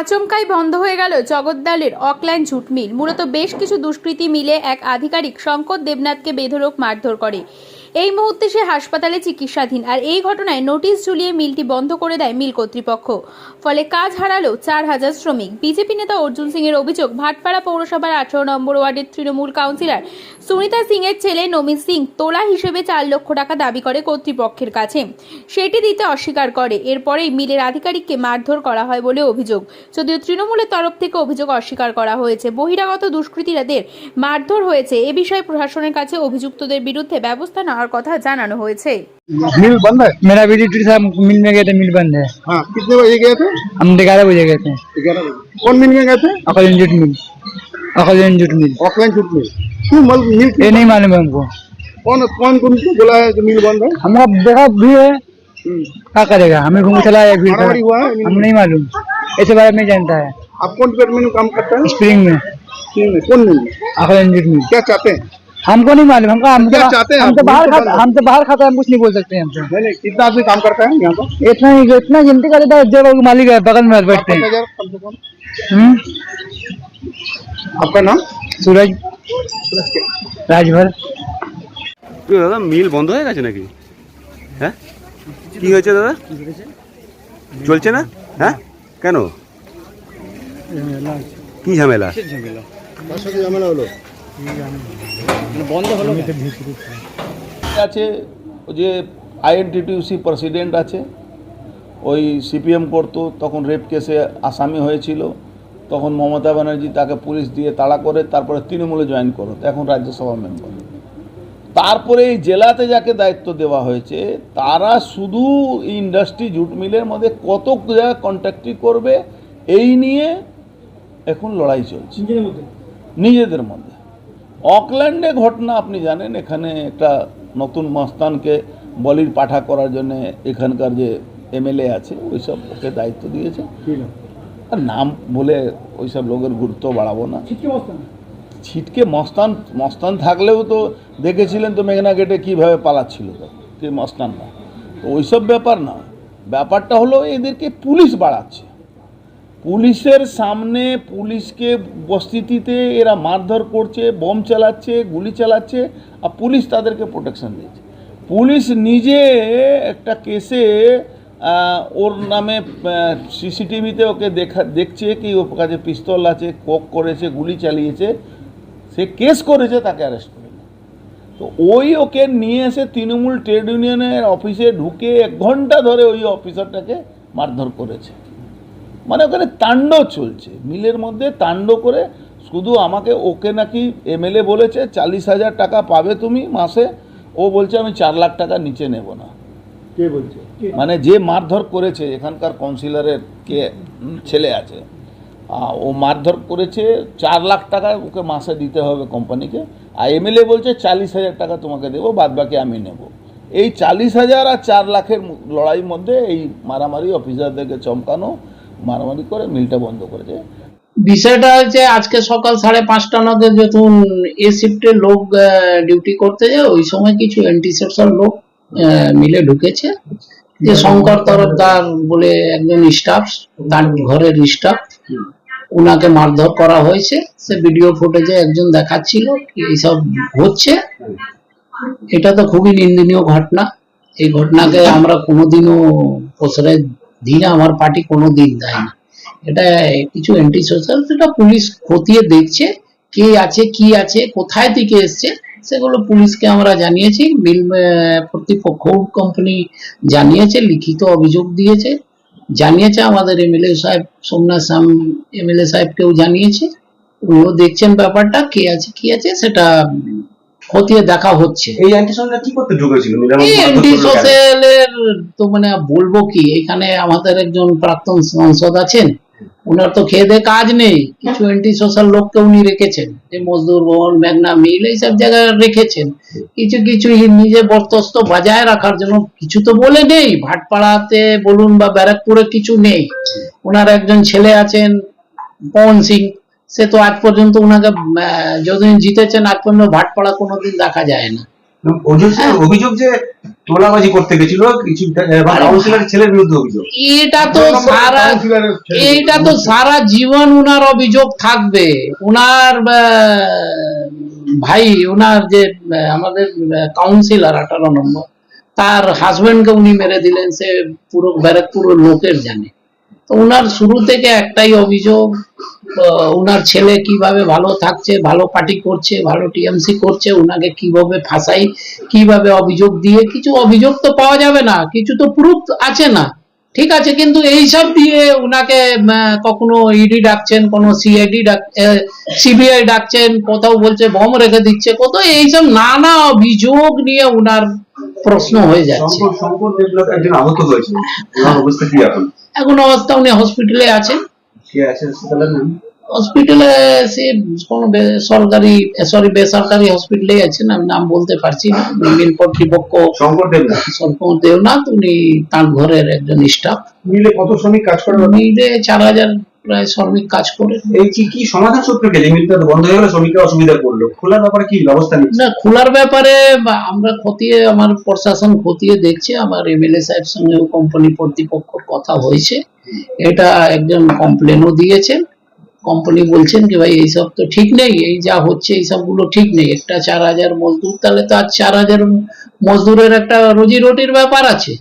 আচমকাই বন্ধ হয়ে গেল জগদ্দালের অকল্যান্ড ঝুট মিল। মূলত বেশ কিছু দুষ্কৃতী মিলে এক আধিকারিক শঙ্কর দেবনাথকে বেধরক মারধর করে। এই মুহূর্তে সে হাসপাতালে চিকিৎসাধীন, আর এই ঘটনায় নোটিশ ঝুলিয়ে মিলটি বন্ধ করে দেয় মিল কর্তৃপক্ষ। ফলে কাজ হারালো চার হাজার শ্রমিক। বিজেপি নেতা অর্জুন সিং এর অভিযোগ, ভাটপাড়া পৌরসভার আঠারো নম্বর ওয়ার্ডের তৃণমূল কাউন্সিলর সুনিতা সিং এর ছেলে নমিত সিং তোলা হিসেবে চার লক্ষ টাকা দাবি করে কর্তৃপক্ষের কাছে। সেটি দিতে অস্বীকার করে। এরপরেই মিলের আধিকারিককে মারধর করা হয় বলে অভিযোগ। যদিও তৃণমূলের তরফ থেকে অভিযোগ অস্বীকার করা হয়েছে, বহিরাগত দুষ্কৃতীরাদের মারধর হয়েছে। এ বিষয়ে প্রশাসনের কাছে অভিযুক্তদের বিরুদ্ধে ব্যবস্থা নেওয়ার কথা জানানো হয়েছে मिल बंद है मेरा वीडियो ड्यूटी था मिल में गए थे मिल बंद है हाँ कितने बजे गए थे हम ग्यारह बजे गए थे ग्यारह बजे कौन मिल में गए थे अकल इंजूट मिल अकल इंजूट मिल ऑफलाइन छूट मिल क्यों मल मिल ये नहीं मालूम है हमको कौन कौन कौन को बोला है कि मिल बंद है हमको देखा भीड़ है हम्म। क्या करेगा हमें घूम चला है भीड़ मारामारी हुआ है हम नहीं मालूम ऐसे बारे में जानता है आप कौन डिपार्टमेंट में काम करते हैं स्प्रिंग में मिल में कौन मिल में अकल इंजूट मिल क्या चाहते हैं हमको नहीं मालूम हमको हम क्या चाहते हैं हम तो आप? बाहर मुझे खाता बताओ। हम तो बाहर खाता हम कुछ नहीं बोल सकते हमसे नहीं नहीं कितना आदमी काम करता है यहाँ पर इतना ही इतना गिनती कर देता है जब मालिक है बगल में बैठते पाँच हैं हजार कम से कम हम्म? आपका नाम सूरज राजभर কি দাদা মিল বন্ধ হয়ে গেছে নাকি হ্যাঁ কি হয়েছে দাদা চলছে না হ্যাঁ কেন কি ঝামেলা আছে ওই যে আইএনটিটিউসি প্রেসিডেন্ট আছে ওই সিপিএম করতো তখন রেপ কেসে আসামি হয়েছিল তখন মমতা ব্যানার্জি তাকে পুলিশ দিয়ে তাড়া করে তারপরে তৃণমূলে জয়েন করো এখন রাজ্যসভা মেম্বার তারপরে এই জেলাতে যাকে দায়িত্ব দেওয়া হয়েছে তারা শুধু ইন্ডাস্ট্রি জুট মিলের মধ্যে কত জায়গায় কন্ট্যাক্টই করবে এই নিয়ে এখন লড়াই চলছে। নিজেদের মধ্যে। অকল্যান্ডে ঘটনা আপনি জানেন এখানে একটা নতুন মস্তানকে বলির পাঠা করার জন্য এখানকার যে এমএলএ আছে ওইসব ওকে দায়িত্ব দিয়েছে। আর নাম বলে ওইসব লোকের গুরুত্ব বাড়াবো না। ছিটকে মস্তান? মস্তান থাকলেও তো দেখেছিলেন তো মেঘনা গেটে কীভাবে পালাচ্ছিল তো কি মস্তান না তো ওইসব ব্যাপার না। ব্যাপারটা হলো এদেরকে পুলিশ বাড়াচ্ছে। পুলিশের সামনে পুলিশকে উপস্থিতিতে এরা মারধর করছে, বোম চালাচ্ছে, গুলি চালাচ্ছে, আর পুলিশ তাদেরকে প্রোটেকশন দিচ্ছে। পুলিশ নিজে একটা কেসে ওর নামে সিসিটিভিতে ওকে দেখা, দেখছে কি ওর কাছে পিস্তল আছে কোক করেছে, গুলি চালিয়েছে। সে কেস করেছে, তাকে অ্যারেস্ট করে তো ওই ওকে নিয়ে এসে তৃণমূল ট্রেড ইউনিয়নের অফিসে ঢুকে এক ঘণ্টা ধরে ওই অফিসারটাকে মারধর করেছে। মানে ওখানে তাণ্ড চলছে। মিলের মধ্যে তাণ্ড করে শুধু আমাকে ওকে নাকি এমএলএ বলেছে চাল্লিশ হাজার টাকা পাবে তুমি মাসে। ও বলছে আমি চার লাখ টাকা নিচে নেব না। কে বলছে? মানে যে মারধর করেছে এখানকার কাউন্সিলরের কে ছেলে আছে ও মারধর করেছে চার লাখ টাকা ওকে মাসে দিতে হবে কোম্পানিকে। আর এমএলএ বলছে চাল্লিশ হাজার টাকা তোমাকে দেবো বাদ বাকি আমি নেব। এই চাল্লিশ হাজার আর চার লাখের লড়াইয়ের মধ্যে এই মারামারি অফিসারদেরকে চমকানো মারামারি করে মিলটা বন্ধ করেছে বিষয়টা হচ্ছে আজকে সকাল সাড়ে পাঁচটা নাগাদ যখন এ শিফটে লোক ডিউটি করতে যায়, ওই সময় কিছু অ্যান্টি সোশ্যাল লোক মিলে ঢুকেছে। যে শঙ্কর তরফদার বলে একজন স্টাফ তার ঘরের স্টাফ ওনাকে মারধর করা হয়েছে। সে ভিডিও ফুটেজে একজন দেখাচ্ছিল এইসব হচ্ছে। এটা তো খুবই নিন্দনীয় ঘটনা। এই ঘটনাকে আমরা কোনোদিনও প্রশ্রয় না আমার পার্টি কোনোদিন দেয় না। এটা কিছু অ্যান্টি সোশ্যাল সেটা পুলিশ খতিয়ে দেখছে, কে আছে, কি আছে, কোথায় থেকে এসছে, সেগুলো পুলিশকে আমরা জানিয়েছি, বিল কর্তৃপক্ষ কোম্পানি জানিয়েছে, লিখিত অভিযোগ দিয়েছে, জানিয়েছে আমাদের এমএলএ সাহেব, সোমনাথ শ্যাম এমএলএ সাহেবকেও জানিয়েছে, উনিও দেখছেন ব্যাপারটা, কে আছে, কি আছে, সেটা খতিয়ে দেখা হচ্ছে। এই অ্যান্টিসনটা কি করতে ঢুকেছিল? এই অ্যান্টি সোশ্যালের তো মানে বলব কি এখানে আমাদের একজন প্রাক্তন সাংসদ আছেন ওনার তো খেয়ে দেয়ে কাজ নেই। কিছু অ্যান্টি সোশ্যাল লোককে উনি রেখেছেন যে মজদুর ভবন মেঘনা মিল এইসব জায়গায় রেখেছেন। কিছু কিছু নিজে বরতস্ত বজায় রাখার জন্য কিছু তো বলে নেই। ভাটপাড়াতে বলুন বা ব্যারাকপুরে কিছু নেই। ওনার একজন ছেলে আছেন পবন সিং। সে তো আজ পর্যন্ত ওনাকে যতদিন জিতেছেন আজ পর্যন্ত ভাটপাড়া কোনোদিন দেখা যায় না। অভিযোগ যে তোলাবাজি করতে গেছিল কিছু কাউন্সিলর ছেলের বিরুদ্ধে অভিযোগ। এটা তো সারা এইটা তো সারা জীবন উনার অভিযোগ থাকবে। উনার ভাই উনার যে আমাদের কাউন্সিলর আঠারো নম্বর তার হাজবেন্ডকে উনি মেরে দিলেন সে পুরো ব্যারাকপুর লোকের জানে। তো উনার শুরু থেকে একটাই অভিযোগ উনার ছেলে কীভাবে ভালো থাকছে, ভালো পার্টি করছে, ভালো টিএমসি করছে ওনাকে কীভাবে ফাঁসাই, কীভাবে অভিযোগ দিয়ে, কিছু অভিযোগ তো পাওয়া যাবে না, কিছু তো প্রুফ আছে না। ঠিক আছে, কিন্তু এইসব দিয়ে ওনাকে কখনো ইডি ডাকছেন, কোনো সিআইডি ডাক সিবিআই ডাকছেন, কোথাও বলছে, বম রেখে দিচ্ছে কত এইসব নানা অভিযোগ নিয়ে উনার প্রশ্ন হয়ে যাচ্ছে। কি এখন? অবস্থা উনি হসপিটালে আছেন। হসপিটালে সে কোনো সরকারি সরি বেসরকারি হসপিটালে আছেন আমি নাম বলতে পারছি না। মিল কর্তৃপক্ষ শঙ্কর দেবনাথ। দেবনাথ উনি তার ঘরের একজন স্টাফ মিলে কত শ্রমিক কাজ করে মিলে চার হাজার প্রায় শ্রমিক কাজ করে। এই কি কি সমাধান সূত্র গেলে মিলটা তো বন্ধ হয়ে গেলে শ্রমিকরা অসুবিধা পড়ল খোলার ব্যাপারে কি ব্যবস্থা নিচ্ছে? না খোলার ব্যাপারে আমরা খতিয়ে আমার প্রশাসন খতিয়ে দেখছে আমার এমএলএ সাহেব সঙ্গেও কোম্পানি কর্তৃপক্ষর কথা হয়েছে। এটা একজন কমপ্লেনও দিয়েছেন। কোম্পানি বলছেন কি ভাই এইসব তো ঠিক নেই এই যা হচ্ছে এইসবগুলো ঠিক নেই। একটা চার হাজার মজদুর তাহলে তো আর চার হাজার মজদুরের একটা রুজি রুটির ব্যাপার আছে।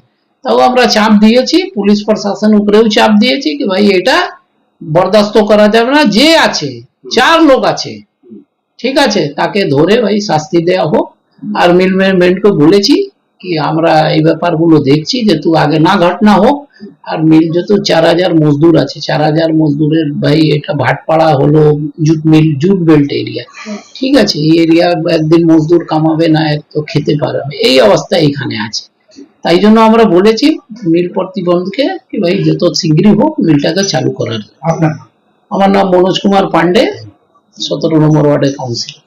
তাও আমরা চাপ দিয়েছি পুলিশ প্রশাসন উপরেও চাপ দিয়েছি কি ভাই এটা বরদাস্ত করা যাবে না যে আছে চার লোক আছে ঠিক আছে তাকে ধরে ভাই শাস্তি দেওয়া হোক। আর মিল ম্যানেজমেন্টকে বলেছি কি আমরা এই ব্যাপারগুলো দেখছি যে তুই আগে না ঘটনা হোক। আর মিল যত চার হাজার মজদুর আছে চার হাজার মজদুরের ভাই এটা ভাটপাড়া হলো jute mill jute belt area. ঠিক আছে এই এরিয়া একদিন মজদুর কামাবে না এক তো খেতে পারবে। এই অবস্থা এখানে আছে। তাই জন্য আমরা বলেছি মিল প্রতিবন্ধকে কি ভাই যত শীঘ্রই হোক মিলটাকে চালু করার। আমার নাম মনোজ কুমার পান্ডে সতেরো নম্বর ওয়ার্ডের কাউন্সিলর